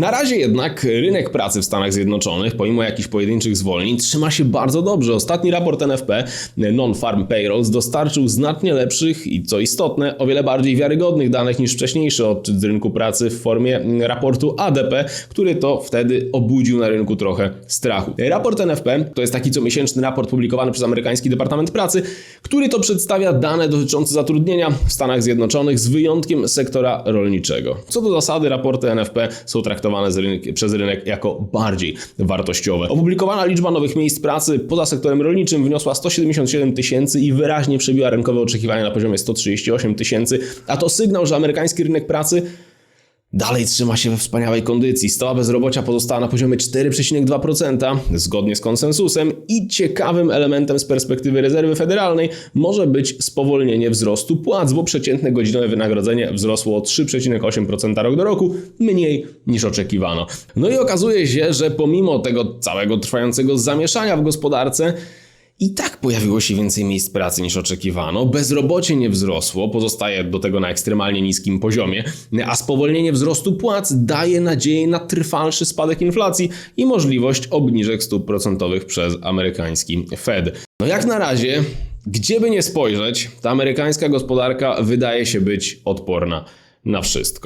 Na razie jednak rynek pracy w Stanach Zjednoczonych, pomimo jakichś pojedynczych zwolnień, trzyma się bardzo dobrze. Ostatni raport NFP, Non-Farm Payrolls, dostarczył znacznie lepszych i co istotne, o wiele bardziej wiarygodnych danych niż wcześniejszy odczyt z rynku pracy w formie raportu ADP, który to wtedy obudził na rynku trochę strachu. Raport NFP to jest taki comiesięczny raport publikowany przez amerykański Departament Pracy, który to przedstawia dane dotyczące zatrudnienia w Stanach Zjednoczonych z wyjątkiem sektora rolniczego. Co do zasady, raporty NFP są traktowane z rynek, przez rynek jako bardziej wartościowe. Opublikowana liczba nowych miejsc pracy poza sektorem rolniczym wyniosła 177 tysięcy i wyraźnie przebiła rynkowe oczekiwania na poziomie 138 tysięcy, a to sygnał, że amerykański rynek pracy dalej trzyma się we wspaniałej kondycji. Stopa bezrobocia pozostała na poziomie 4,2%, zgodnie z konsensusem i ciekawym elementem z perspektywy rezerwy federalnej może być spowolnienie wzrostu płac, bo przeciętne godzinowe wynagrodzenie wzrosło o 3,8% rok do roku, mniej niż oczekiwano. No i okazuje się, że pomimo tego całego trwającego zamieszania w gospodarce, i tak pojawiło się więcej miejsc pracy niż oczekiwano, bezrobocie nie wzrosło, pozostaje do tego na ekstremalnie niskim poziomie, a spowolnienie wzrostu płac daje nadzieję na trwalszy spadek inflacji i możliwość obniżek stóp procentowych przez amerykański Fed. No jak na razie, gdzie by nie spojrzeć, ta amerykańska gospodarka wydaje się być odporna na wszystko.